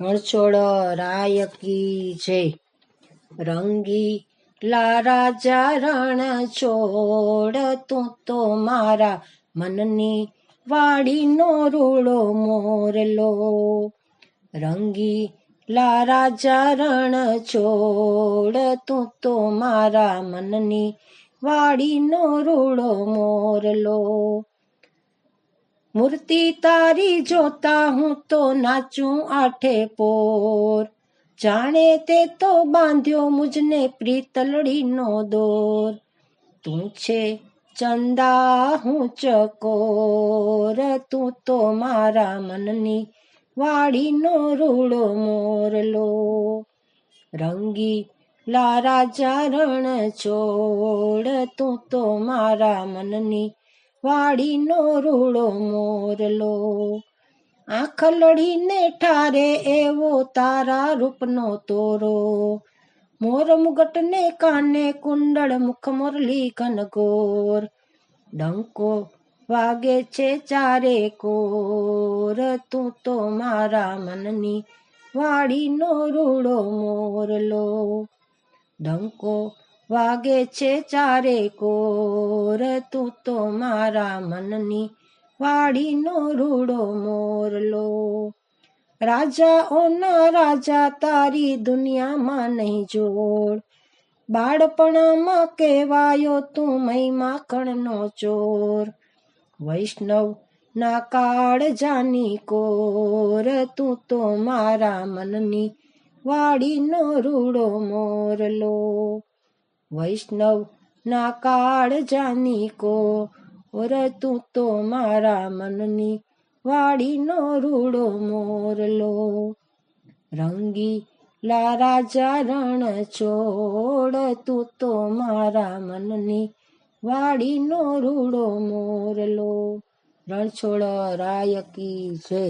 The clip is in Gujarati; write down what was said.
રણછોડ રાય કી જય રંગી લા રાજા રણ છોડ, તું તો મારા મનની વાડીનો રૂડો મોરલો. રંગી લા રાજા રણ છોડ, તું તો મારા મનની વાડીનો રૂડો મોરલો. મૂર્તિ તારી જોતા હું તો નાચું આઠે પોર. જાણે તે તો બાંધ્યો મુજને પ્રીતલડીનો દોર. તું છે ચંદા, હું ચકોર. તું તો મારા મનની વાડીનો રૂડો મોરલો. રંગી લા રાજા છોડ. તું તો મારા મનની વાડીનો રૂડો મોરલો. આંખ લડીને ઠારે એવો તારા રૂપનો તોરો. મોર મુગટને કાને કુંડળ મુખ મુરલી કનગોર ડંકો વાગે છે ચારે કોર. તું તો મારા મનની વાડીનો રૂડો મોરલો. ડંકો વાગે છે ચારે કોર, તું તો મારા મનની વાડીનો રૂડો મોરલો. રાજાઓના રાજા તારી દુનિયામાં નહીં જોડ. બાળપણામાં કહેવાયો તું મય માખણનો ચોર. વૈષ્ણવ ના કાળ જાની કોર, તું તો મારા મનની વાડીનો રૂડો મોરલો. વૈષ્ણવ ના કાળ જાની કો ઓર તું તો મારા મનની વાડીનો રૂડો મોરલો રંગી લા રાજા રણ છોડ તું તો મારા મનની વાડીનો રૂડો મોરલો રણછોડ રાય કી જય.